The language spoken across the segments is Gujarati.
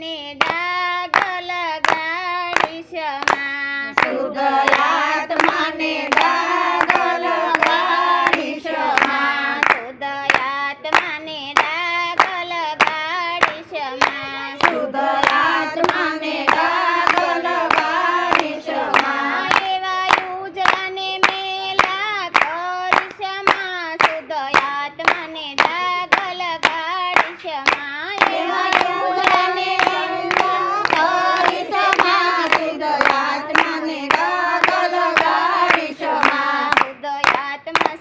ને ડાગ લગાડીશમાં. સુદયાત્મા ને ડાગ લગાડીશમાં. સુદયાત્મા ને ડાગ મેલા કરીશમાં. સુદયાત્મા ને ડાગ લગાડીશ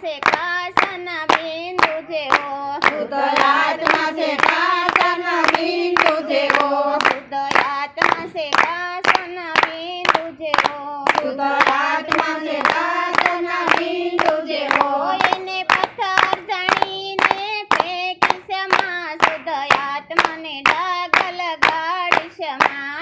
છે કાસના બિંદુ જેવો. શીતળ આત્મા છે કાસના બિંદુ જેવો. શીતળ આત્મા છે કાસના બિંદુ જેવો. શીતળ આત્મા છે કાસના બિંદુ જેવો. એને પથ્થર જાણીને ફેંકી સમા શીતળ આત્માને ડાગ લગાડી સમા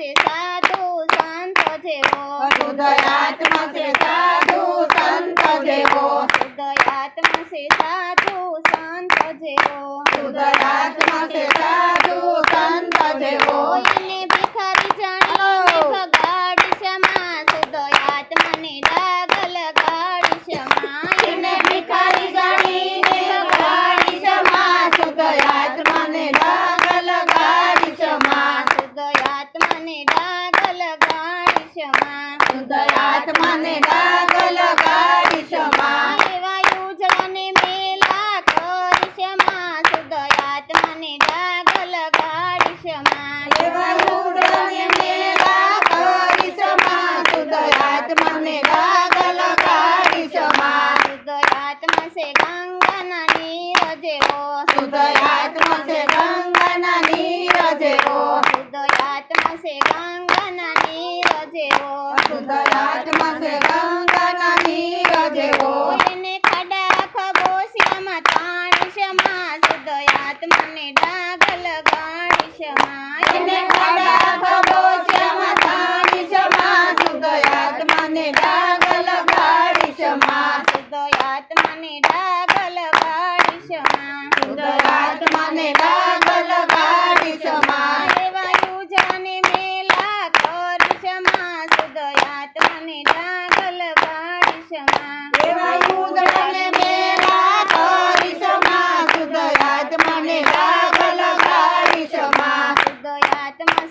છે સાધુ સંત છે જેવો શુદ્ધાત્મા સે ગંગાના નીર જેવો. શુદ્ધાત્મા સે ગંગાના નીર જેવો. એને ખડા ખબો શ્યામા તાણ શ્યામા શુદ્ધાત્માને ડાગ લગાણ શ્યામા એને ખડા ખબો શ્યામા તાણ શ્યામા શુદ્ધાત્માને ડાગ લગાણ શ્યામા શુદ્ધાત્માને ડાગ લગાણ શ્યામા શુદ્ધાત્માને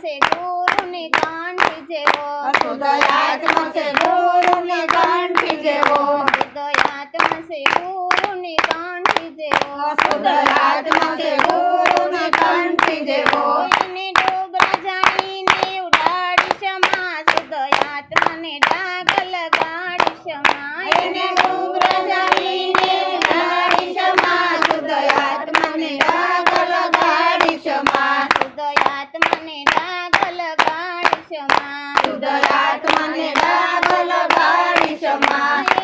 છે ગુરુને કાંઠી જેવો હૃદયાત્મા છે ગુરુને કાંઠી જેવો હૃદયાત્મા છે ગુરુને કાંઠી જેવો હૃદયાત્મા છે ગુરુને કાંઠી જેવો એને ડોબરા જાણીને ઉડાડી ક્ષમા હૃદયાત્માને ડાક લગાડી ક્ષમા એને ડોબરા માં શુદ્ધયાત્માને ડાગ લગાડીશમાં